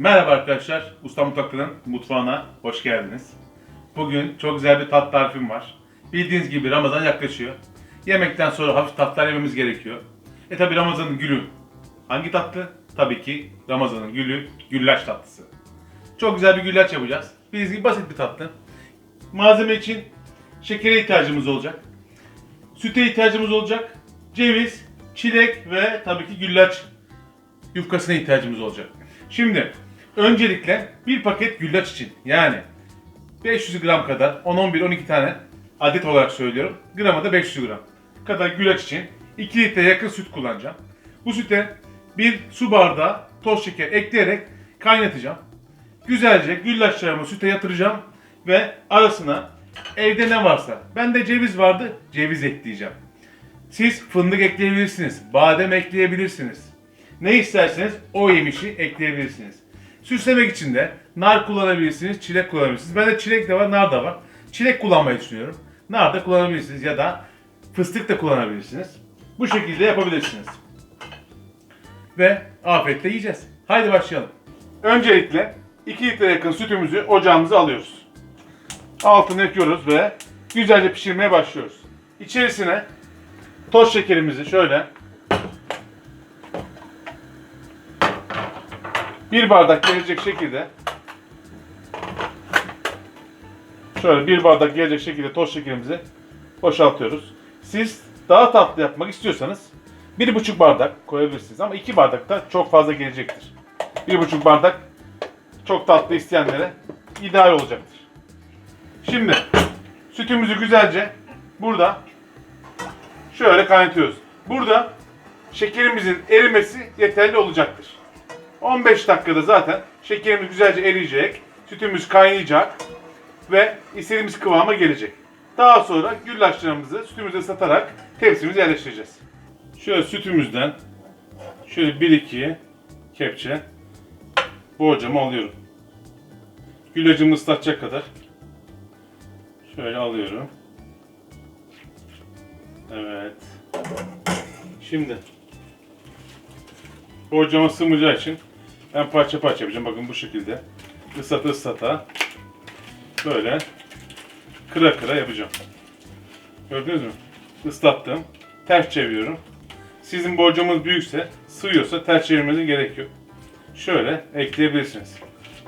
Merhaba arkadaşlar, Usta Mutfaklı'nın mutfağına hoş geldiniz. Bugün çok güzel bir tat tarifim var. Bildiğiniz gibi Ramazan yaklaşıyor. Yemekten sonra hafif tatlar yememiz gerekiyor. E tabi Ramazan'ın gülü. Hangi tatlı? Tabii ki Ramazan'ın gülü, güllaç tatlısı. Çok güzel bir güllaç yapacağız. Bildiğiniz gibi basit bir tatlı. Malzeme için şekere ihtiyacımız olacak. Süte ihtiyacımız olacak. Ceviz, çilek ve tabii ki güllaç yufkasına ihtiyacımız olacak. Şimdi öncelikle bir paket güllaç için yani 500 gram kadar 10-11-12 tane adet olarak söylüyorum. Gramı da 500 gram kadar güllaç için 2 litre yakın süt kullanacağım. Bu süte bir su bardağı toz şeker ekleyerek kaynatacağım. Güzelce güllaçlarımı süte yatıracağım ve arasına evde ne varsa. Bende ceviz vardı, ceviz ekleyeceğim. Siz fındık ekleyebilirsiniz, badem ekleyebilirsiniz. Ne isterseniz o yemişi ekleyebilirsiniz. Süslemek için de nar kullanabilirsiniz, çilek kullanabilirsiniz. Bende çilek de var, nar da var. Çilek kullanmayı düşünüyorum. Nar da kullanabilirsiniz ya da fıstık da kullanabilirsiniz. Bu şekilde yapabilirsiniz. Ve afiyetle yiyeceğiz. Haydi başlayalım. Öncelikle 2 litre yakın sütümüzü ocağımıza alıyoruz. Altını yakıyoruz ve güzelce pişirmeye başlıyoruz. İçerisine toz şekerimizi şöyle bir bardak gelecek şekilde şöyle bir bardak gelecek şekilde toz şekerimizi boşaltıyoruz. Siz daha tatlı yapmak istiyorsanız bir buçuk bardak koyabilirsiniz ama iki bardak da çok fazla gelecektir. Bir buçuk bardak çok tatlı isteyenlere ideal olacaktır. Şimdi sütümüzü güzelce burada şöyle kaynatıyoruz. Burada şekerimizin erimesi yeterli olacaktır. 15 dakikada zaten şekerimiz güzelce eriyecek, sütümüz kaynayacak ve istediğimiz kıvama gelecek. Daha sonra güllaçlarımızı sütümüzü ıslatarak tepsimize yerleştireceğiz. Şöyle sütümüzden şöyle 1-2 kepçe borcamı alıyorum. Güllacımı ıslatacak kadar şöyle alıyorum. Evet. Şimdi borcama sığmayacağı için ben parça parça yapacağım. Bakın bu şekilde. Islata ıslata böyle kıra kıra yapacağım. Gördünüz mü? Islattım. Ters çeviriyorum. Sizin borcamınız büyükse, sığıyorsa ters çevirmenize gerek yok. Şöyle ekleyebilirsiniz.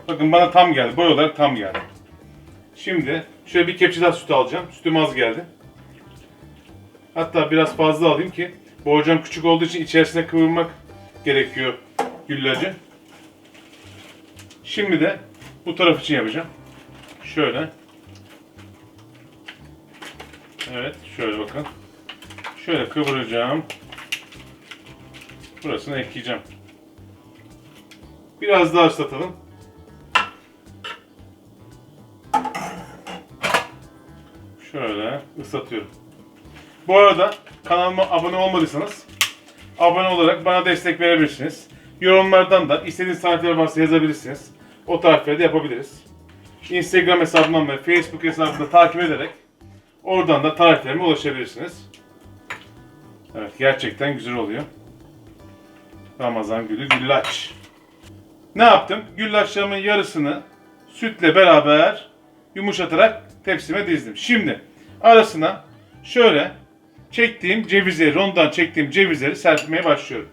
Bakın bana tam geldi. Boy olarak tam geldi. Şimdi şöyle bir kepçe daha süt alacağım. Sütüm az geldi. Hatta biraz fazla alayım ki borcam küçük olduğu için içerisine kıvırmak gerekiyor güllacı. Şimdi de bu taraf için yapacağım. Şöyle. Evet, şöyle bakın. Şöyle kıvıracağım. Burasını ekleyeceğim. Biraz daha ıslatalım. Şöyle ıslatıyorum. Bu arada kanalıma abone olmadıysanız abone olarak bana destek verebilirsiniz. Yorumlardan da istediğiniz tarifler varsa yazabilirsiniz. O tarifleri de yapabiliriz. Instagram hesabımdan ve Facebook hesabımda takip ederek oradan da tariflerime ulaşabilirsiniz. Evet gerçekten güzel oluyor. Ramazan gülü güllaç. Ne yaptım? Güllaçlarımın yarısını sütle beraber yumuşatarak tepsime dizdim. Şimdi arasına şöyle çektiğim cevizleri, rondan çektiğim cevizleri serpmeye başlıyorum.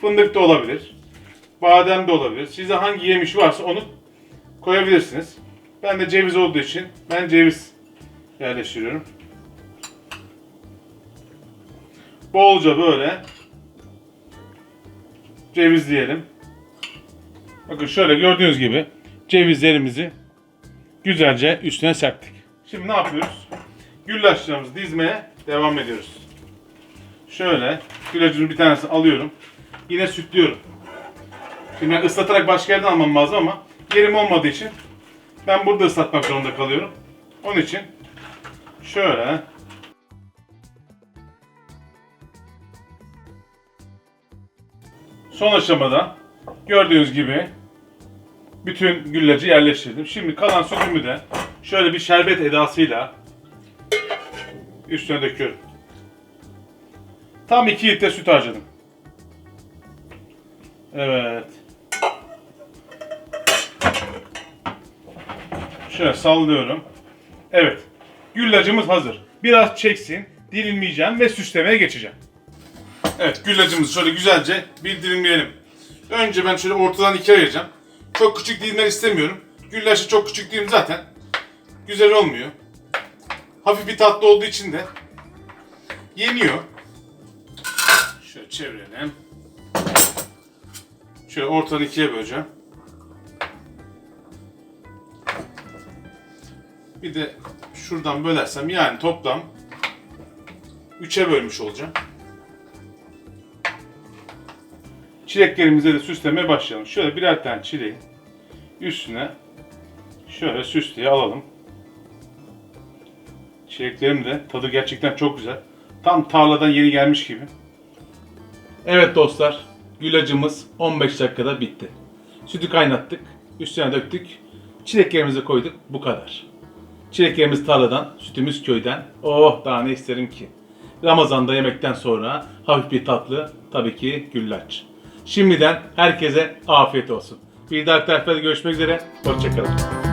Fındık da olabilir. Badem de olabilir. Size hangi yemiş varsa onu koyabilirsiniz. Ben de ceviz olduğu için ben ceviz yerleştiriyorum. Bolca böyle cevizleyelim. Bakın şöyle gördüğünüz gibi cevizlerimizi güzelce üstüne serptik. Şimdi ne yapıyoruz? Güllaçlarımızı dizmeye devam ediyoruz. Şöyle güllacın bir tanesini alıyorum. Yine sütlüyorum. Şimdi ben ıslatarak başka yerden almam lazım ama yerim olmadığı için ben burada ıslatmak zorunda kalıyorum. Onun için şöyle son aşamada gördüğünüz gibi bütün güllacı yerleştirdim. Şimdi kalan sütümü de şöyle bir şerbet edasıyla üstüne döküyorum. Tam 2 litre süt harcadım. Evet. Şöyle sallıyorum. Evet. Güllacımız hazır. Biraz çeksin. Dilimleyeceğim ve süslemeye geçeceğim. Evet güllacımızı şöyle güzelce bir dilimleyelim. Önce ben şöyle ortadan ikiye ayıracağım. Çok küçük dilimler istemiyorum. Güllaçı çok küçük dilim zaten. Güzel olmuyor. Hafif bir tatlı olduğu için de yeniyor. Şöyle çevirelim. Şöyle ortadan ikiye böleceğim. Bir de şuradan bölersem yani toplam 3'e bölmüş olacağım. Çileklerimize de süslemeye başlayalım. Şöyle birer tane çileği üstüne şöyle süsleye alalım. Çileklerim de tadı gerçekten çok güzel. Tam tarladan yeni gelmiş gibi. Evet dostlar, gülacımız 15 dakikada bitti. Sütü kaynattık, üstüne döktük, çileklerimizi koyduk, bu kadar. Çileklerimiz tarladan, sütümüz köyden. Oh daha ne isterim ki. Ramazan'da yemekten sonra hafif bir tatlı, tabii ki güllaç. Şimdiden herkese afiyet olsun. Bir dahaki tariflerde görüşmek üzere, hoşçakalın.